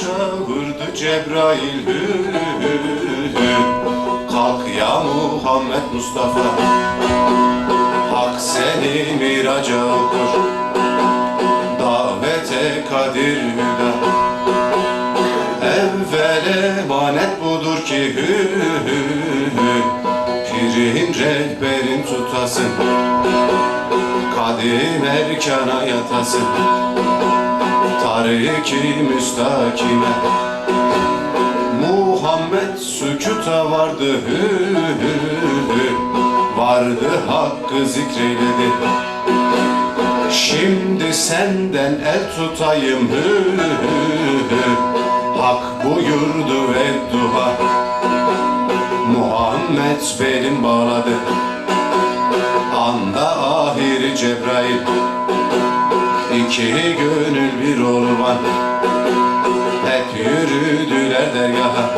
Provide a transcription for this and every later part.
çağırdı Cebrail. Kalk ya Muhammed Mustafa Hak seni miraca okur Davete kadir hüda Evvel emanet budur ki hü. Pirin rehberin tutasın Kadim erkana yatasın Tariki müstakime. Muhammed sükuta vardı hü, hü, hü. Vardı hakkı zikreyledi Şimdi senden el tutayım hü, hü, hü. Hak buyurdu ve dua Muhammed benim bağladı. Anda ahiri Cebrail İki gönül bir olman Hep yürüdüler dergaha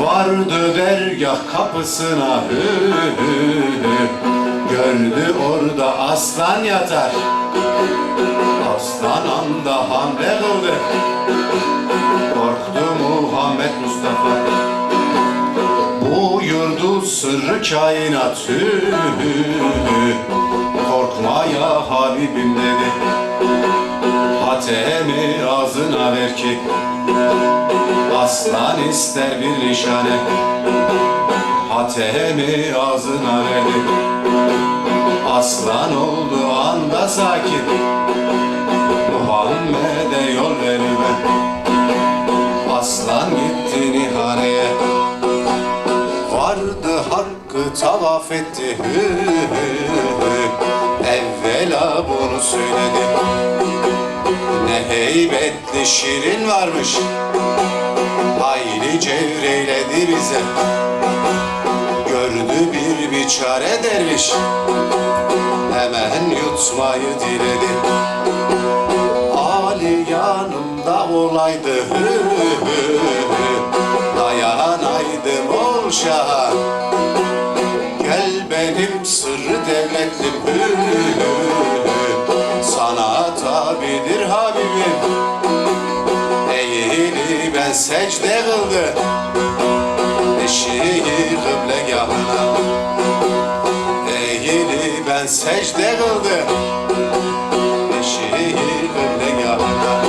Vardı dergah kapısına hü, hü, hü. Gördü orada aslan yatar Aslan anda hamle kıldı Korktu Muhammed Mustafa Buyurdu sırrı kainat hü, hü, hü. Korkma ya Habibim dedi. Hatemi ağzına ver ki Aslan ister bir nişane. Hatemi ağzına verdi Aslan oldu anda sakin. Muhammed'e yol verme. Aslan gitti nihaneye. Vardı hakkı tavaf etti. hü, hü, hü. Evvela bunu söyledi Ne heybetli şirin varmış. Hayli cevreyledi bize. Gördü bir biçare derviş. Hemen yutmayı diledi. Ali yanımda olaydı. Dayanaydım ol şaha benim sırrı hü, hü. Sana tabidir Habibim Eğili ben secde kıldı Eşiği kıblegahına Eğili ben secde kıldı Eşiği kıblegahına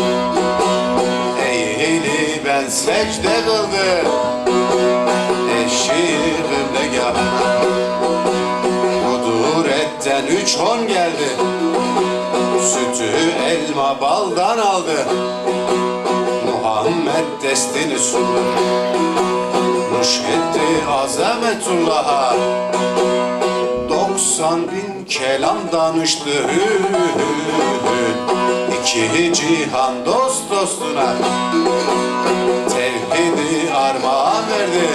Eğili ben secde kıldı Kuduretten üç on geldi. Sütü elma baldan aldı. Muhammed destini sundu Nuş etti azametullah'a. Doksan bin kelam danıştı. İki cihan dost dostuna. Tevhidi armağan verdi.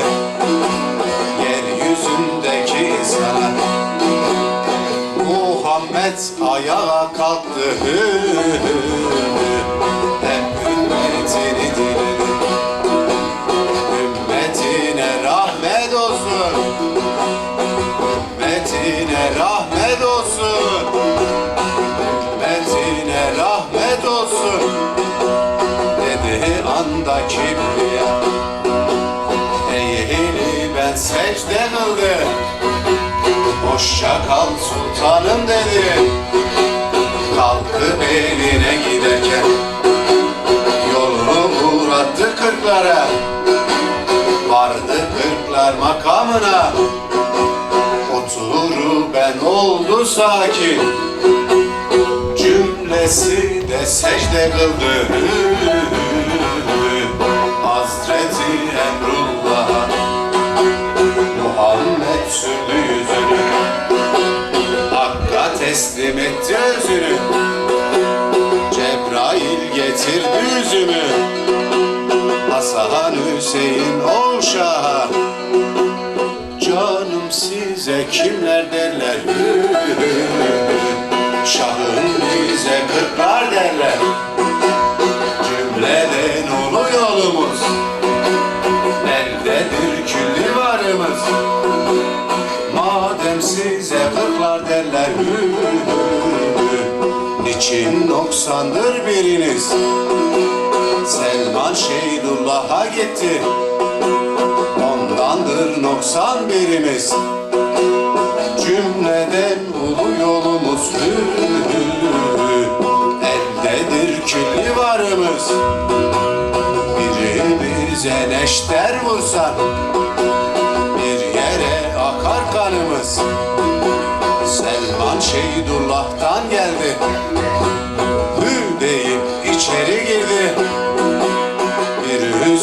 Yeryüzündeki insana Muhammed ayağa kalktı. hü, hü, Hoşça kal sultanım dedi. Kalkıp evine giderken Yolunu uğrattı kırklara. Vardı kırklar makamına. Oturu ben oldu sakin. Cümlesi de secde kıldı teslim etti özünü. Cebrail getirdi yüzümü Hasan Hüseyin ol şaha Canım size kimler derler? Şahın bize kırklar derler Niçin noksandır biriniz. Selman Şeydullah'a gitti. Ondandır noksan birimiz. Cümleden ulu yolumuz hü, hü, hü. Eldedir külli varımız Birimize neşter vursan Bir yere akar kanımız. Selman Şeydullah'tan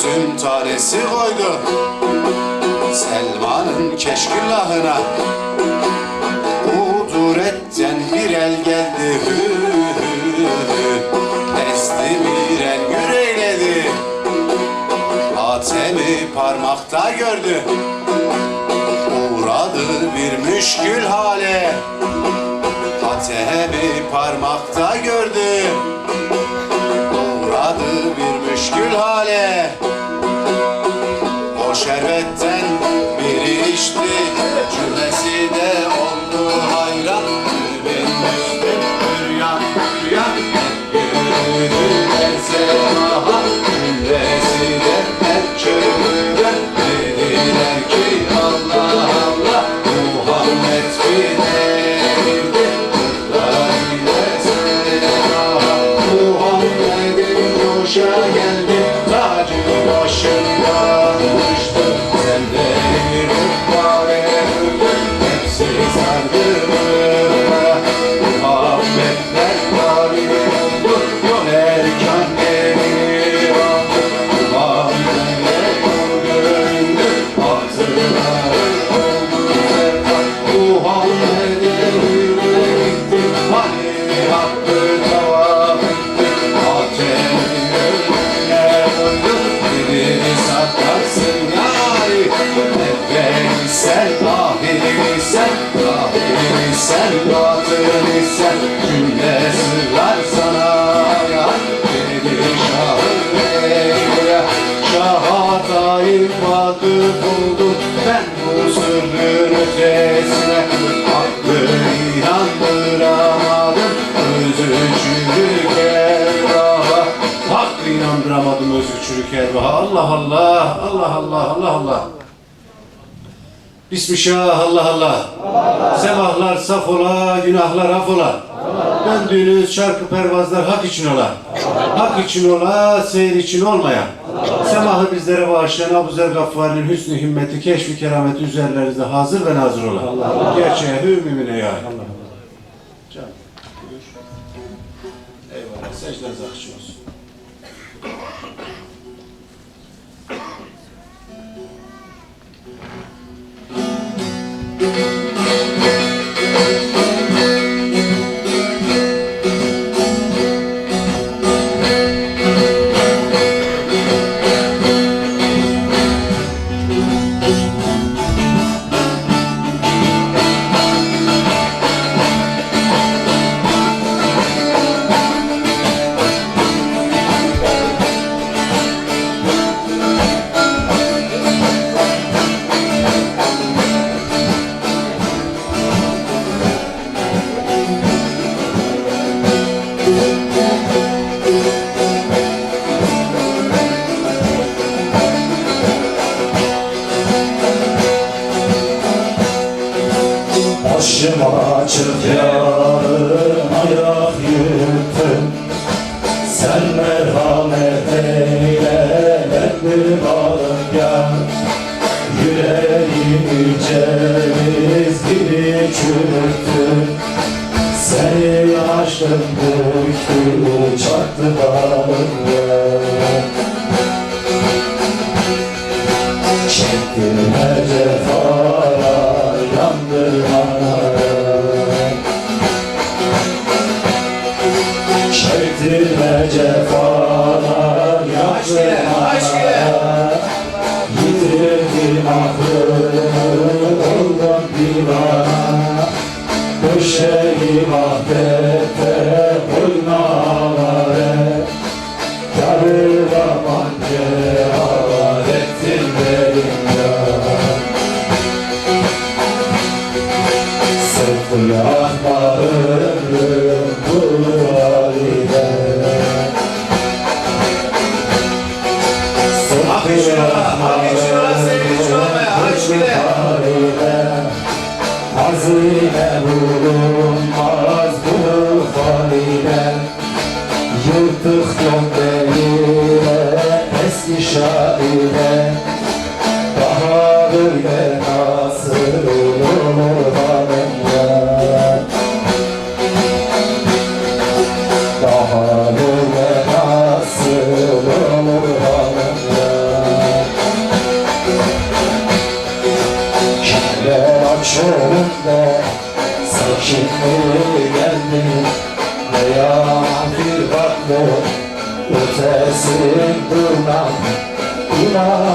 Bir üzüm tanesi koydu Selman'ın keşküllahına Kuduretten bir el geldi. Esti miren yüreyledi Hatemi parmakta gördü. Uğradı bir müşkül hale. Hatemi parmakta gördü. Uğradı bir müşkül hale Şerbetten biri içti Cümlesi de oldu hayran. Bin müslüm hüryan hüryan Yürüdüler semaha Allah Allah Allah Allah Allah Allah Bismillah Allah Allah. Semahlar saf ola, günahlar af ola. Döndüğünüz şarkı pervazlar hak için ola. Hak için ola, seyir için olmaya. Semahı bizlere bağışlayan Abu Zer Gaffari'nin hüsnü himmeti, keşfi kerameti üzerlerinizde hazır ve nazır ola. Gerçeğe hü mümine ya. Can, Başıma açık yarın ayak yürüttüm Sen merhamet eyle bir bağım yar Yüreğimi ceviz gibi çürüttüm Seni açtım büktü çaktı bağımı Çektirme cefalar oh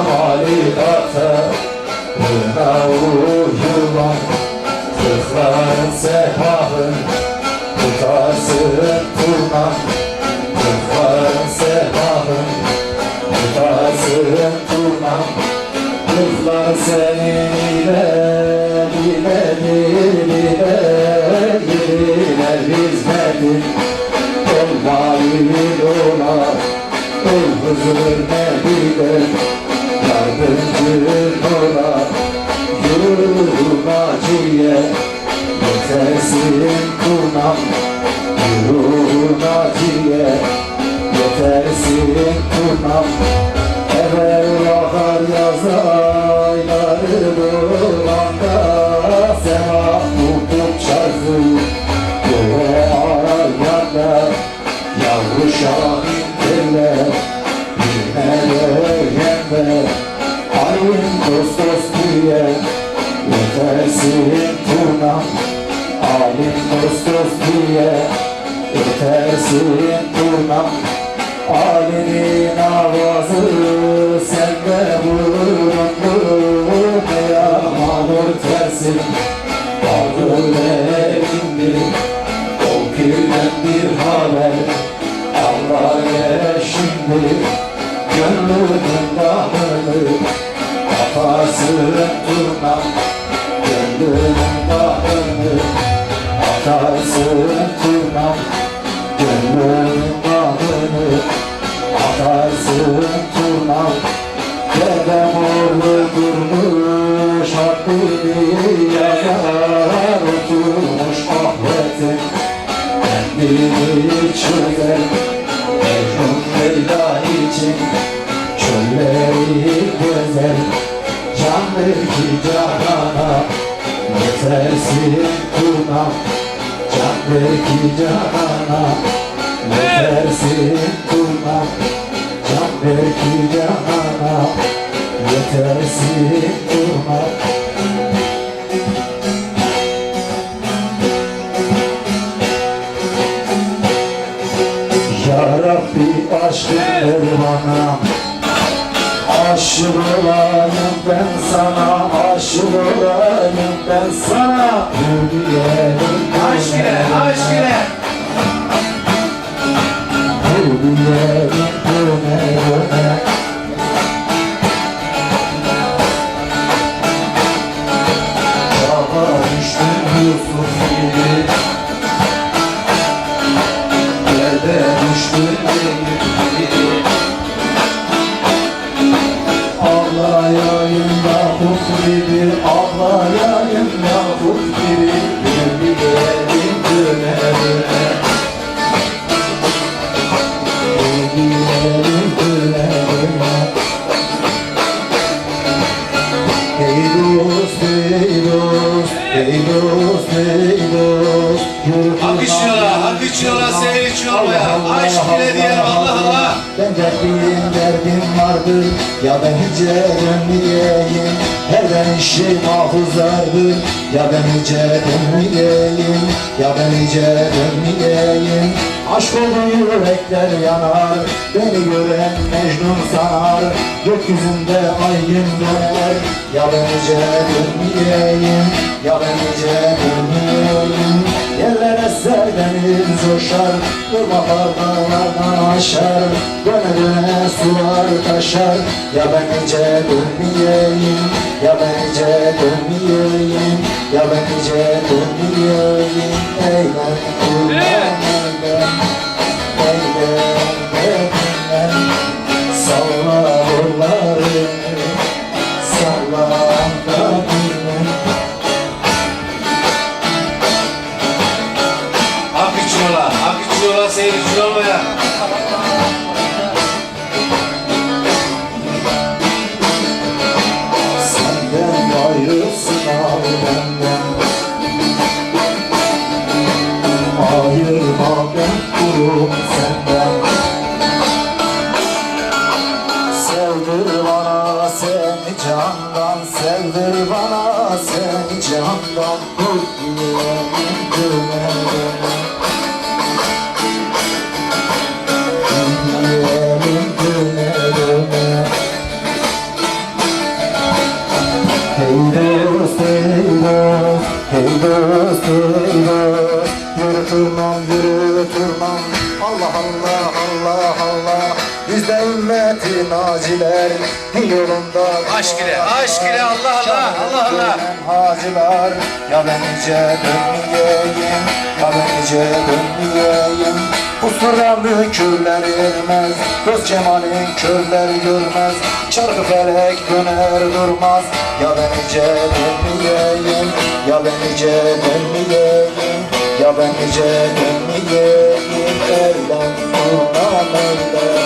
Yurmaciye Yetersin kurnam Alim dost dost diye Yetersin turnam Alimin avazı sende bulundu Kıyamanır tersin. Bağır elindi O gülden bir haber. Allah ye şimdi Gönlümün bağını Atarsın turnam Turnam Gönlümün bağını Atarsın turnam Dedem oğlu durmuş Hakkını yazar Oturmuş ahretin Kendini çözer Mecnun Leyla için. Çölleri gezer Canlı ki Canlı ki canana Yetersin turnam Can ver ki canana Yetersin turnam Ya Rabbi aşkın ver bana Aşık olayım ben sana Aşık olayım ben sana Hürriyelim Aşk ile, aşk ile. Hürriyelim vardır Ya ben hice dönmeyeyim Her ben işi mahfuzlardır Ya ben hice dönmeyeyim Ya ben hice dönmeyeyim Aşk oldu yürekler yanar Beni gören Mecnun sanar. Gökyüzünde ay gün döner Ya ben hice dönmeyeyim Ya ben hice dönmeyeyim. Yerlere ser coşar Irmaklar dağlardan aşar. Döne döne sular taşar Ya ben hice dönmeyeyim Ya ben hice dönmeyeyim. Ya ben hice dönmeyeyim bana seni candan Sevdir bana seni candan. Yolunda Aşk ile, aşk ile, Allah Allah, Allah Allah. Hacılar ya ben nice dönmeyeyim Ya ben nice dönmeyeyim. Usturlarlı körler ermez Göz cemalin körler görmez. Çarkı felek döner durmaz Ya ben nice dönmeyeyim Ya ben nice dönmeyeyim Ya ben nice dönmeyeyim. Evlen kurban